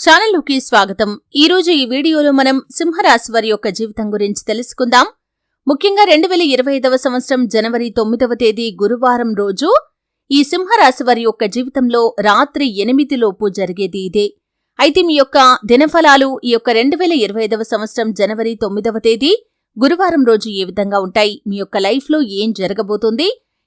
ఛానల్లోకి స్వాగతం. ఈ రోజు ఈ వీడియోలో మనం సింహరాశి వారి యొక్క జీవితం గురించి తెలుసుకుందాం. ముఖ్యంగా రెండు వేల ఇరవై ఐదవ సంవత్సరం జనవరి తొమ్మిదవ తేదీ గురువారం రోజు ఈ సింహరాశి వారి యొక్క జీవితంలో రాత్రి ఎనిమిదిలోపు జరిగేది ఇదే. అయితే మీ యొక్క దినఫలాలు ఈ యొక్క రెండు వేల ఇరవై ఐదవ సంవత్సరం జనవరి తొమ్మిదవ తేదీ గురువారం రోజు ఏ విధంగా ఉంటాయి? మీ యొక్క లైఫ్లో ఏం జరగబోతుంది?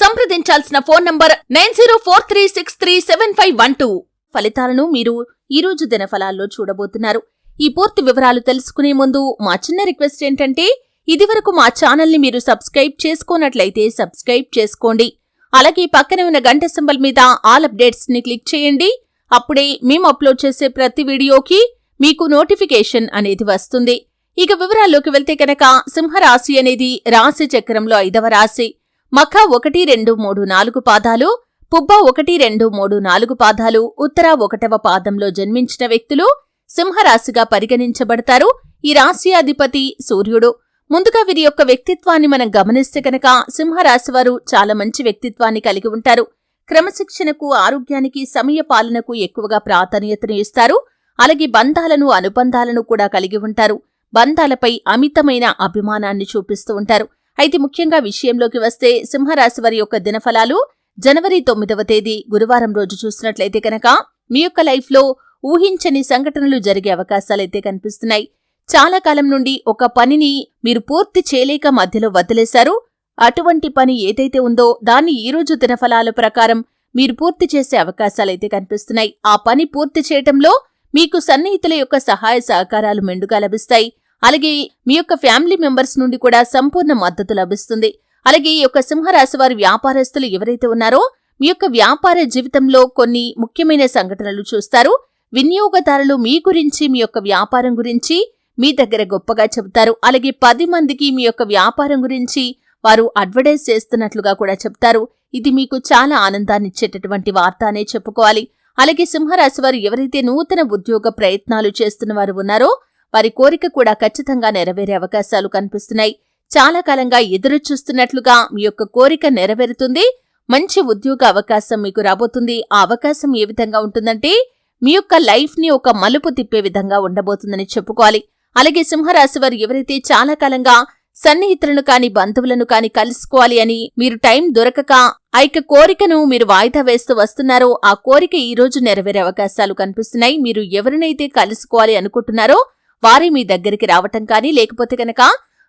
సంప్రదించాల్సిన phone number nine zero four three six three seven five one two. ఫలితాలను మీరు ఈ రోజు దినఫలాల్లో చూడబోతున్నారు. ఈ పూర్తి వివరాలు తెలుసుకునే ముందు మా చిన్న రిక్వెస్ట్ ఏంటంటే ఇదివరకు మా ఛానల్ని మీరు సబ్స్క్రైబ్ చేసుకోనట్లయితే సబ్స్క్రైబ్ చేసుకోండి. అలాగే పక్కనే ఉన్న గంట సింబల్ మీద ఆల్ అప్డేట్స్ని క్లిక్ చేయండి. అప్పుడే మేము అప్లోడ్ చేసే ప్రతి వీడియోకి మీకు నోటిఫికేషన్ అనేది వస్తుంది. ఇక వివరాల్లోకి వెళ్తే కనుక సింహరాశి అనేది రాశి చక్రంలో ఐదవ రాశి. మఖ ఒకటి రెండు మూడు నాలుగు పాదాలు పుబ్బ ఒకటి రెండు మూడు నాలుగు పాదాలు ఉత్తర ఒకటవ పాదంలో జన్మించిన వ్యక్తులు సింహరాశిగా పరిగణించబడతారు. ఈ రాశి అధిపతి సూర్యుడు. ముందుగా వీరి యొక్క వ్యక్తిత్వాన్ని మనం గమనిస్తే కనుక సింహరాశి వారు చాలా మంచి వ్యక్తిత్వాన్ని కలిగి ఉంటారు. క్రమశిక్షణకు ఆరోగ్యానికి సమయ పాలనకు ఎక్కువగా ప్రాధాన్యతను ఇస్తారు. అలాగే బంధాలను అనుబంధాలను కూడా కలిగి ఉంటారు. బంధాలపై అమితమైన అభిమానాన్ని చూపిస్తూ ఉంటారు. అయితే ముఖ్యంగా విషయంలోకి వస్తే సింహరాశి వారి యొక్క దినఫలాలు జనవరి తొమ్మిదవ తేదీ గురువారం రోజు చూసినట్లయితే కనుక మీ యొక్క లైఫ్లో ఊహించని సంఘటనలు జరిగే అవకాశాలైతే కనిపిస్తున్నాయి. చాలా కాలం నుండి ఒక పనిని మీరు పూర్తి చేయలేక మధ్యలో వదిలేశారు. అటువంటి పని ఏదైతే ఉందో దాన్ని ఈ రోజు దినఫలాల ప్రకారం మీరు పూర్తి చేసే అవకాశాలైతే కనిపిస్తున్నాయి. ఆ పని పూర్తి చేయటంలో మీకు సన్నిహితుల యొక్క సహాయ సహకారాలు మెండుగా లభిస్తాయి. అలాగే మీ యొక్క ఫ్యామిలీ మెంబర్స్ నుండి కూడా సంపూర్ణ మద్దతు లభిస్తుంది. అలాగే ఈ యొక్క సింహరాశి వారి వ్యాపారస్తులు ఎవరైతే ఉన్నారో మీ యొక్క వ్యాపార జీవితంలో కొన్ని ముఖ్యమైన సంఘటనలు చూస్తారు. వినియోగదారులు మీ గురించి మీ యొక్క వ్యాపారం గురించి మీ దగ్గర గొప్పగా చెబుతారు. అలాగే పది మందికి మీ యొక్క వ్యాపారం గురించి వారు అడ్వర్టైజ్ చేస్తున్నట్లుగా కూడా చెప్తారు ఇది మీకు చాలా ఆనందాన్నిచ్చేటటువంటి వార్త అనే చెప్పుకోవాలి. అలాగే సింహరాశి వారు ఎవరైతే నూతన ఉద్యోగ ప్రయత్నాలు చేస్తున్న వారు ఉన్నారో వారి కోరిక కూడా ఖచ్చితంగా నెరవేరే అవకాశాలు కనిపిస్తున్నాయి. చాలా కాలంగా ఎదురు చూస్తున్నట్లుగా మీ యొక్క కోరిక నెరవేరుతుంది. మంచి ఉద్యోగ అవకాశం మీకు రాబోతుంది. ఆ అవకాశం ఏ విధంగా ఉంటుందంటే మీ యొక్క లైఫ్ని ఒక మలుపు తిప్పే విధంగా ఉండబోతుందని చెప్పుకోవాలి. అలాగే సింహరాశి వారు ఎవరైతే చాలా కాలంగా సన్నిహితులను కాని బంధువులను కాని కలుసుకోవాలి అని మీరు టైం దొరకక ఆ యొక్క కోరికను మీరు వాయిదా వేస్తూ వస్తున్నారో ఆ కోరిక ఈ రోజు నెరవేరే అవకాశాలు కనిపిస్తున్నాయి. మీరు ఎవరినైతే కలుసుకోవాలి అనుకుంటున్నారో వారి మీ దగ్గరికి రావటం కానీ లేకపోతే కనుక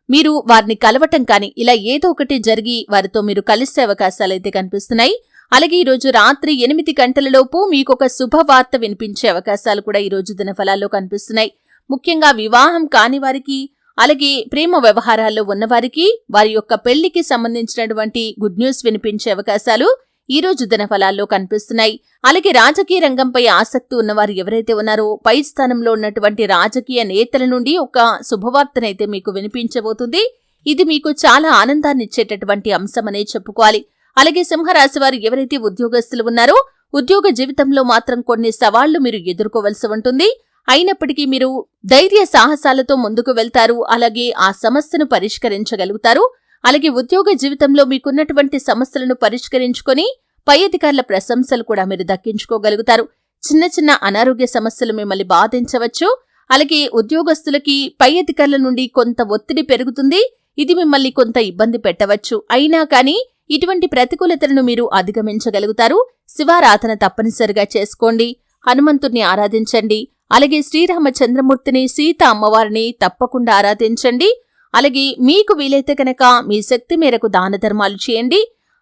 మీరు వారిని కలవటం కానీ ఇలా ఏదో ఒకటి జరిగి వారితో మీరు కలిసే అవకాశాలైతే కనిపిస్తున్నాయి. అలాగే ఈరోజు రాత్రి ఎనిమిది గంటలలోపు మీకు ఒక శుభవార్త వినిపించే అవకాశాలు కూడా ఈరోజు దినఫలాల్లో కనిపిస్తున్నాయి. ముఖ్యంగా వివాహం కాని వారికి అలాగే ప్రేమ వ్యవహారాల్లో ఉన్నవారికి వారి యొక్క పెళ్ళికి సంబంధించినటువంటి గుడ్ న్యూస్ వినిపించే అవకాశాలు ఈ రోజు దినఫలాల్లో కనిపిస్తున్నాయి. అలాగే రాజకీయ రంగంపై ఆసక్తి ఉన్నవారు ఎవరైతే ఉన్నారో పై స్థానంలో ఉన్నటువంటి రాజకీయ నేతల నుండి ఒక శుభవార్తనైతే మీకు వినిపించబోతుంది. ఇది మీకు చాలా ఆనందాన్ని ఇచ్చేటటువంటి అంశమనే చెప్పుకోవాలి. అలాగే సింహరాశి వారు ఎవరైతే ఉద్యోగస్తులు ఉన్నారో ఉద్యోగ జీవితంలో మాత్రం కొన్ని సవాళ్ళు మీరు ఎదుర్కోవలసి ఉంటుంది. అయినప్పటికీ మీరు ధైర్య సాహసాలతో ముందుకు వెళ్తారు. అలాగే ఆ సమస్యను పరిష్కరించగలుగుతారు. అలాగే ఉద్యోగ జీవితంలో మీకున్నటువంటి సమస్యలను పరిష్కరించుకొని పై అధికారుల ప్రశంసలు కూడా మీరు దక్కించుకోగలుగుతారు. చిన్న చిన్న అనారోగ్య సమస్యలు మిమ్మల్ని బాధించవచ్చు. అలాగే ఉద్యోగస్తులకి పై అధికారుల నుండి కొంత ఒత్తిడి పెరుగుతుంది. ఇది మిమ్మల్ని కొంత ఇబ్బంది పెట్టవచ్చు. అయినా కానీ ఇటువంటి ప్రతికూలతలను మీరు అధిగమించగలుగుతారు. శివారాధన తప్పనిసరిగా చేసుకోండి. హనుమంతుణ్ణి ఆరాధించండి. అలాగే శ్రీరామచంద్రమూర్తిని సీత అమ్మవారిని తప్పకుండా ఆరాధించండి. అలాగే మీకు వీలైతే కనుక మీ శక్తి మేరకు దాన ధర్మాలు చేయండి.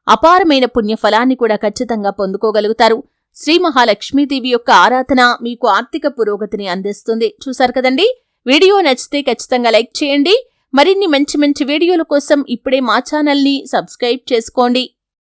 అపారమైన పుణ్యఫలాన్ని కూడా ఖచ్చితంగా పొందుకోగలుగుతారు. శ్రీ మహాలక్ష్మీదేవి యొక్క ఆరాధన మీకు ఆర్థిక పురోగతిని అందిస్తుంది. చూశారు కదండి? వీడియో నచ్చితే ఖచ్చితంగా లైక్ చేయండి. మరిన్ని మంచి మంచి వీడియోల కోసం ఇప్పుడే మా ఛానల్ని సబ్స్క్రైబ్ చేసుకోండి.